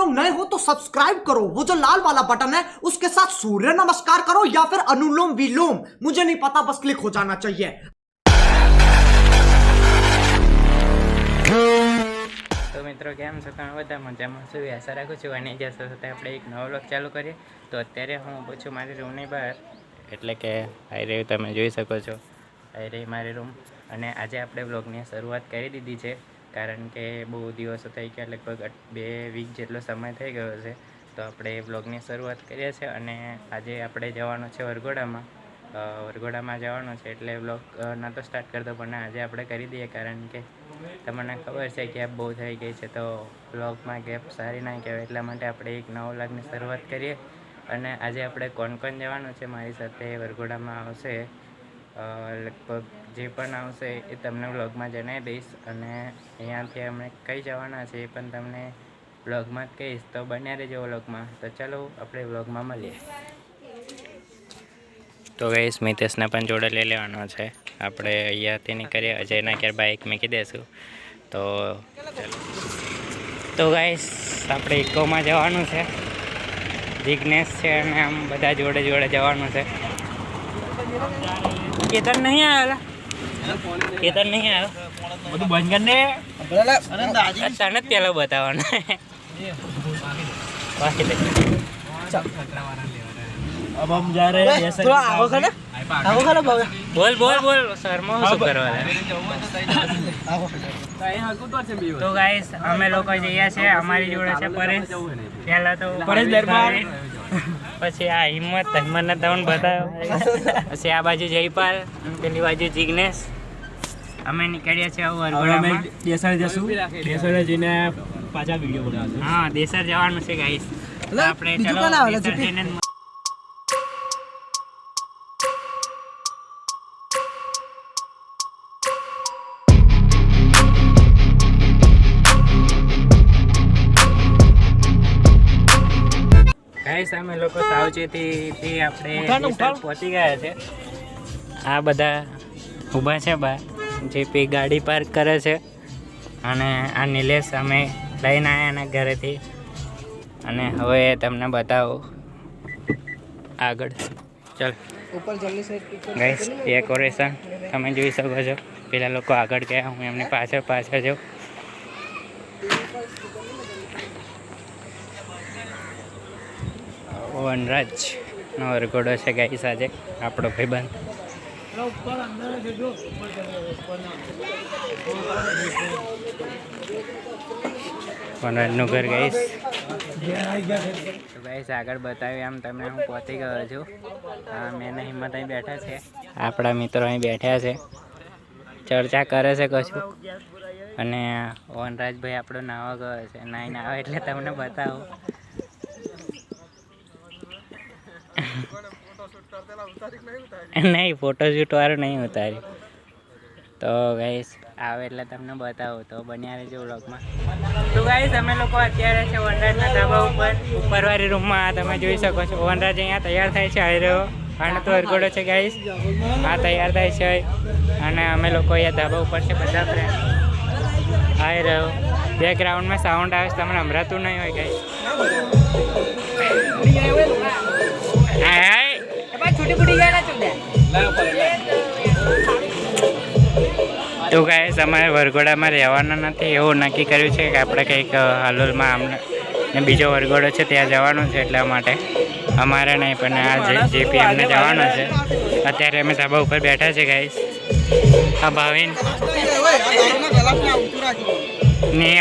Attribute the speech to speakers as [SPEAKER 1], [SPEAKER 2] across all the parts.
[SPEAKER 1] लोग नए हो तो सब्सक्राइब करो वो जो लाल वाला बटन है उसके साथ सूर्य नमस्कार करो या फिर अनुलोम विलोम मुझे नहीं पता बस क्लिक हो जाना चाहिए
[SPEAKER 2] તો મિત્રો કેમ છો તમે બધા મજામાં છું એવી આશા રાખું છું અને જ્યાં સાથે આપણે એક નવો વ્લોગ ચાલુ કરીએ તો અત્યારે હું ઊભો છું મારી રૂમની બહાર એટલે કે આઈ રહ્યું તમે જોઈ શકો છો આઈ રહી મારી રૂમ અને આજે આપણે વ્લોગની શરૂઆત કરી દીધી છે કારણ કે બહુ દિવસો થઈ ગયા, લગભગ બે વીક જેટલો સમય થઈ ગયો છે. તો આપણે વ્લોગની શરૂઆત કરીએ છીએ અને આજે આપણે જવાનું છે વરઘોડામાં. વરઘોડામાં જવાનું છે એટલે વ્લોગ નહોતો સ્ટાર્ટ કરતો પણ આજે આપણે કરી દઈએ. કારણ કે તમને ખબર છે ગેપ બહુ થઈ ગઈ છે, તો વ્લોગમાં ગેપ સારી ના કહેવાય. એટલા માટે આપણે એક નવો લાગની શરૂઆત કરીએ. અને આજે આપણે કોણ કોણ જવાનું છે મારી સાથે વરઘોડામાં આવશે. લગભગ જે પણ આવશે એ તમને વ્લોગમાં જણાવી દઈશ અને અહીંયાથી અમે કઈ જવાના છે એ પણ તમને વ્લોગમાં જ કહીશ. તો બન્યા રહેજો વ્લોગમાં. તો ચાલો આપણે વ્લોગમાં મળીએ. તો ગઈશ મિતેશને પણ જોડે લઈ લેવાનો છે. આપણે અહીંયાથી નીકળીએ. અજયના ક્યારે બાઇક મૂકી દઈશું તો ચાલો. તો ગાઈસ આપણે ઇકોમાં જવાનું છે. જિગ્નેશ છે અને આમ બધા જોડે જોડે જવાનું છે. કેતન નહીં આવેલા કેતન નહીં આવ્યો બધું બંધ કરીને તને જ પેલો બતાવવાનો બાકી લે.
[SPEAKER 3] अब हम जा रहे हैं
[SPEAKER 1] આવો ખરો ભાવ.
[SPEAKER 2] બોલ બોલ બોલ. શર્મા શું કરવા તો ગાઈસ અમે લોકો જઈએ છે અમારી જોડે છે પરેશ. પહેલા તો
[SPEAKER 3] પરેશ દરબાર.
[SPEAKER 2] પછી આ હિંમત હિંમતને તમને બતાવ્યો. પછી આ બાજુ જયપાલ પેલી બાજુ જિગ્નેશ. અમે નીકળ્યા છે
[SPEAKER 3] હવે અમે દેસાડ જશું. દેસાડ જઈને પાછા વીડિયો બનાવશું.
[SPEAKER 2] હા દેસર જવાનું છે ગાઈસ આપણે ચલો જઈને ગાઈસ અમે લોકો સાવચેતીથી આપણે પહોંચી ગયા છે. આ બધા ઊભા છે બા જે પી ગાડી પાર્ક કરે છે. અને આ નિલેશ અમે લઈને આવ્યા એના ઘરેથી. અને હવે તમને બતાવો. આગળ. ચાલ. ગાઈસ ડેકોરેશન તમે જોઈ શકો છો. પેલા લોકો આગળ ગયા હું એમને પાછળ પાછળ જાઉં. વનરાજ નો વરઘોડો છે ગાઈસ આજે, આપણો ભાઈબંધ. વનરાજનું ઘર ગાઈસ. ગાઈસ આગળ બતાવ્યું એમ તમને હું પહોંચી ગયો છું. મેં હિંમત અહીં બેઠા છે. આપણા મિત્રો અહીં બેઠા છે. ચર્ચા કરે છે કશું. અને વનરાજભાઈ આપણો નાવા ગયો છે. નાઈને આવે એટલે તમને બતાવું. નહીં ફોટોશૂટ વાળું નહીં ઉતાર્યું. તો ગાઈસ આવે એટલે તમને બતાવું. તો બન્યા રહેજો વ્લોગમાં તો ગાઈસ અમે લોકો અત્યારે છે વનરાજના ધાબા ઉપર, ઉપરવાળી રૂમમાં તમે જોઈ શકો છો. વનરાજ અહીંયા તૈયાર થાય છે આવી રહ્યો અને તો અરગોડો છે ગાઈસ આ તૈયાર થાય છે. અને અમે લોકો અહીંયા ધાબા ઉપર છે બધા ફ્રેન્ડ આવી રહ્યો બેકગ્રાઉન્ડમાં સાઉન્ડ આવે છે, તમને હમરાતું નહીં હોય ગાઈસ તો ગાય અમારે વરઘોડામાં રહેવાના નથી. એવું નક્કી કર્યું છે કે આપણે કંઈક હાલોલમાં આમને બીજો વરઘોડો છે ત્યાં જવાનું છે એટલા માટે. અમારે નહીં પણ આ જેપી અમને જવાનું છે. અત્યારે અમે ધાબા ઉપર બેઠા છે ગાઈસ હા ભાવિન. નહીં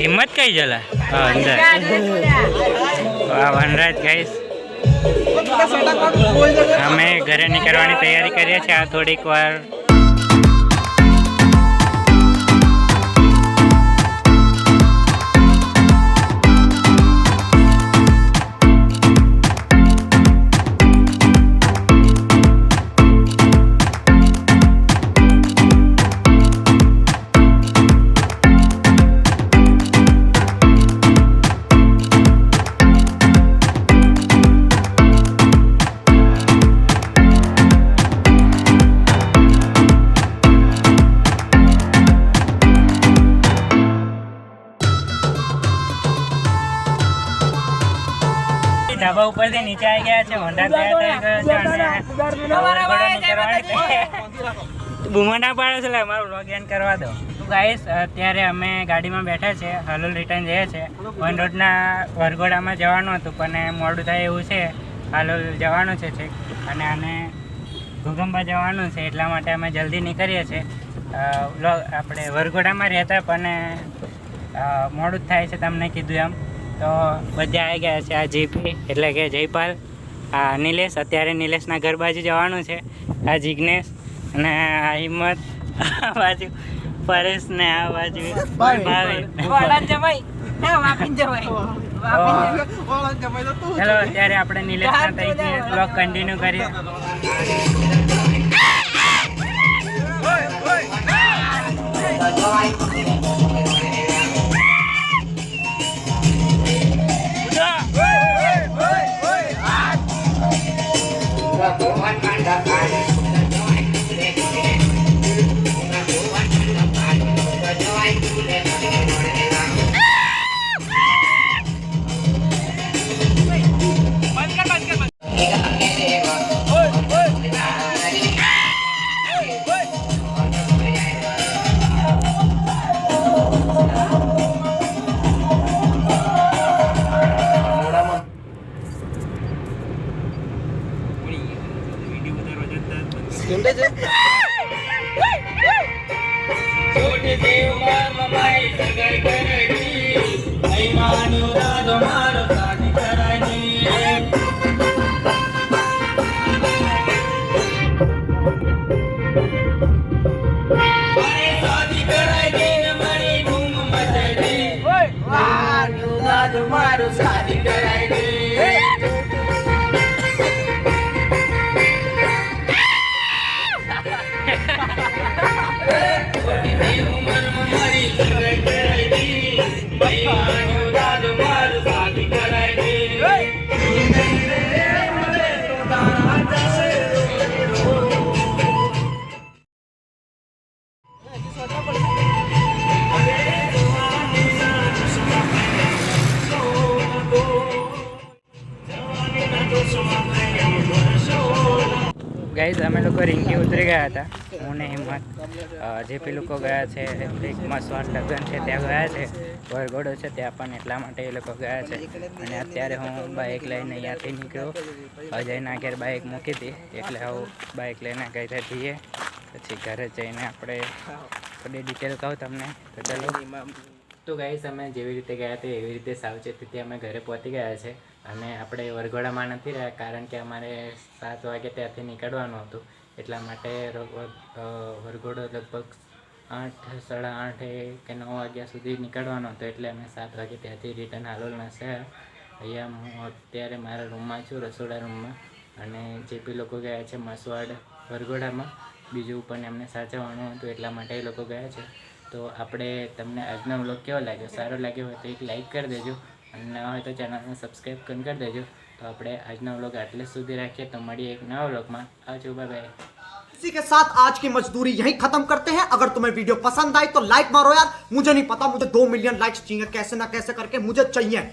[SPEAKER 2] હિંમત કઈ જલા? અંદર. આ વનરાજ ગાઈસ અમે ઘરે નીકળવાની તૈયારી કરીએ છીએ. આ થોડીક વાર ઉપરથી નીચે આવી ગયા છે હોન્ડા તૈયાર થઈ ગયો છે અને નીકળવાની છે. બૂમો પાડે છે અમારું મારો વ્લોગ એન્ડ કરવા દો. ગાઈસ અત્યારે અમે ગાડીમાં બેઠા છે હલોલ રિટર્ન જઈએ છે. વન રોડના વરઘોડામાં જવાનું હતું પણ મોડું થાય એવું છે હલોલ જવાનું છે અને આને ઘુગંબા જવાનું છે એટલા માટે અમે જલ્દી નીકળીએ છીએ. આપણે વરઘોડામાં રહેતા પણ મોડું જ થાય છે તમને કીધું એમ. તો બધા આવી ગયા છે આ જીપી એટલે કે જયપાલ આ નિલેશ અત્યારે નિલેશના ઘર બાજુ જવાનું છે. આ જિજ્ઞેશ અને આ હિંમત. આ બાજુ પરેશ ને આ બાજુ. ચલો અત્યારે આપણે નિલેશના તરીકે બ્લોગ કન્ટિન્યુ કરીએ.
[SPEAKER 4] કેમડે છે?
[SPEAKER 2] છોટે
[SPEAKER 3] દેવ
[SPEAKER 2] મામા માઈ સગર કરડી
[SPEAKER 3] અઈ માનો રાજ મારો
[SPEAKER 2] ગાઈઝ અમે લોકો રિંકી ઉતરી ગયા હતા. હું ને અ, જેપી લોકો ગયા છે એક મસવાન લગ્ન છે ત્યાં ગયા છે. વરઘોડો છે ત્યાં પણ એટલા માટે એ લોકો ગયા છે. અને અત્યારે હું બાઇક લઈને અહીંયાથી નીકળ્યો. અજયના ઘેર બાઇક મૂકી હતી એટલે હું બાઇક લઈને ગઈ જઈએ પછી ઘરે જઈને આપણે બધી ડિટેલ કહું તમને. તો ચલો. તો ગાઈસ અમે જેવી રીતે ગયા હતા એવી રીતે સાવચેતીથી અમે ઘરે પહોંચી ગયા છે. અને આપણે વરઘોડામાં નથી રહ્યા કારણ કે અમારે સાત વાગે ત્યાંથી નીકળવાનું હતું. એટલા માટે વરઘોડો લગભગ આઠ, સાડા આઠે કે નવ વાગ્યા સુધી નીકળવાનો હતો. એટલે અમે સાત વાગે ત્યાંથી રિટર્ન હાલોલના શહેર અહીંયા હું અત્યારે મારા રૂમમાં છું, રસોડા રૂમમાં. અને જે બી લોકો ગયા છે મસવાડ વરઘોડામાં, બીજું પણ એમને સાચવવાનું હતું, એટલા માટે એ લોકો ગયા છે. તો આપણે તમને આજનો વ્લોગ કેવો લાગ્યો? સારો લાગ્યો હોય તો એક લાઈક કરી દેજો. અને નવા હોય તો ચેનલને સબસ્ક્રાઈબ પણ કરી દેજો તો આપણે આજનો વ્લોગ આટલે જ સુધી રાખીએ તો મળીએ એક નવા વ્લોગમાં આવજો બાય બાય
[SPEAKER 1] इसी के साथ आज की मजदूरी यहीं खत्म करते हैं अगर तुम्हें वीडियो पसंद आई तो लाइक मारो यार मुझे नहीं पता मुझे दो मिलियन लाइक्स चाहिए कैसे ना कैसे करके मुझे चाहिए